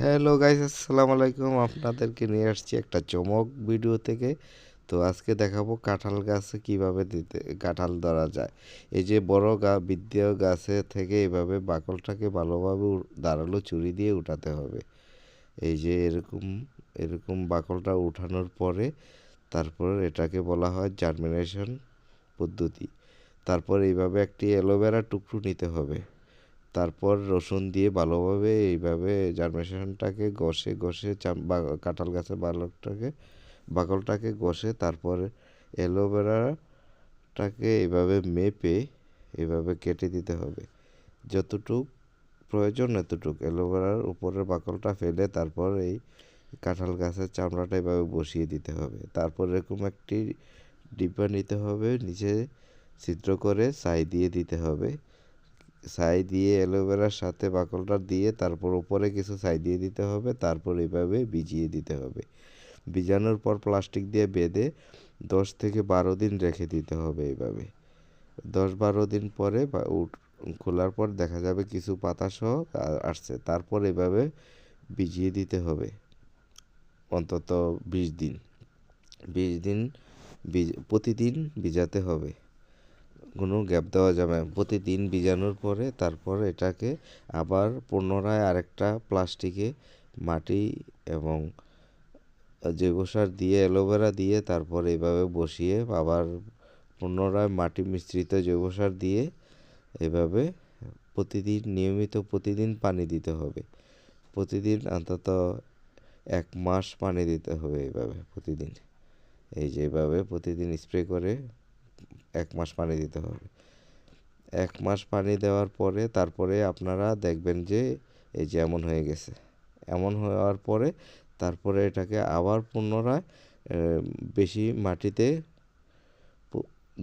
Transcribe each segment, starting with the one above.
Hello guys আসসালামু আলাইকুম। আপনাদেরকে নিয়ে আসছি একটা চমক ভিডিও থেকে। তো আজকে দেখাবো কাঁঠাল গাছে কীভাবে দিতে, কাঁঠাল ধরা যায়। এই যে বড় গা বিদ্যা গাছে থেকে এইভাবে বাকলটাকে ভালোভাবে দাঁড়াল চুরি দিয়ে উঠাতে হবে। এই যে এরকম এরকম বাকলটা উঠানোর পরে তারপর এটাকে বলা হয় জার্মিনেশন পদ্ধতি। তারপর এইভাবে একটি অ্যালোভেরা টুকরো নিতে হবে। তারপর রসুন দিয়ে ভালোভাবে এইভাবে জার্মিনেশনটাকে ঘষে ঘষে কাঁঠাল গাছের বালকটাকে, বাকলটাকে ঘষে তারপর অ্যালোভেরাটাকে এইভাবে মেপে এভাবে কেটে দিতে হবে। যতটুক প্রয়োজন এতটুক। অ্যালোভেরার উপরের বাকলটা ফেলে তারপর এই কাঁঠাল গাছের চামড়াটা এভাবে বসিয়ে দিতে হবে। তারপর এরকম একটি ডিব্বা নিতে হবে, নিচে ছিদ্র করে ছাই দিয়ে দিতে হবে। ছাই দিয়ে অ্যালোভেরার সাথে বাকলটা দিয়ে তারপর উপরে কিছু ছাই দিয়ে দিতে হবে, তারপর এইভাবে ভিজিয়ে দিতে হবে। ভিজানোর পর প্লাস্টিক দিয়ে বেঁধে দশ থেকে বারো দিন রেখে দিতে হবে এইভাবে দশ বারো দিন পরে উঠ- খোলার পর দেখা যাবে কিছু পাতা সহ আসছে, তারপর এভাবে ভিজিয়ে দিতে হবে। অন্তত বিশ দিন। বিশ দিন প্রতিদিন ভিজাতে হবে। কোনো গ্যাপ দেওয়া যাবে না। প্রতিদিন ভিজানোর পরে তারপর এটাকে আবার পুনরায় আরেকটা প্লাস্টিকে মাটি এবং জৈব সার দিয়ে, অ্যালোভেরা দিয়ে তারপর এইভাবে বসিয়ে আবার পুনরায় মাটি মিশ্রিত জৈব সার দিয়ে এভাবে প্রতিদিন, নিয়মিত প্রতিদিন পানি দিতে হবে। প্রতিদিন অন্তত এক মাস পানি দিতে হবে এইভাবে প্রতিদিন। এই যে এভাবে প্রতিদিন স্প্রে করে এক মাস পানি দিতে হবে। এক মাস পানি দেওয়ার পরে তারপরে আপনারা দেখবেন যে এই যে এমন হয়ে গেছে। এমন হওয়ার পরে তারপরে এটাকে আবার পুনরায় বেশি মাটিতে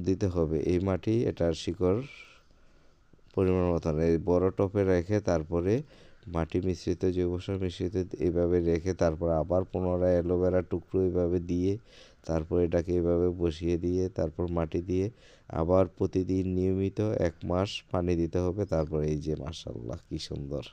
দিতে হবে। এই মাটি এটার শিকড় পরিমাণ মতন এই বড় টপে রেখে তারপরে মাটি মিশ্রিত, জৈব সার মিশ্রিত এইভাবে রেখে তারপর আবার পুনরায় অ্যালোভেরা টুকরো এইভাবে দিয়ে তারপর এটাকে এভাবে বসিয়ে দিয়ে তারপর মাটি দিয়ে আবার প্রতিদিন নিয়মিত এক মাস পানি দিতে হবে। তারপর এই যে মাসাল্লাহ কী সুন্দর।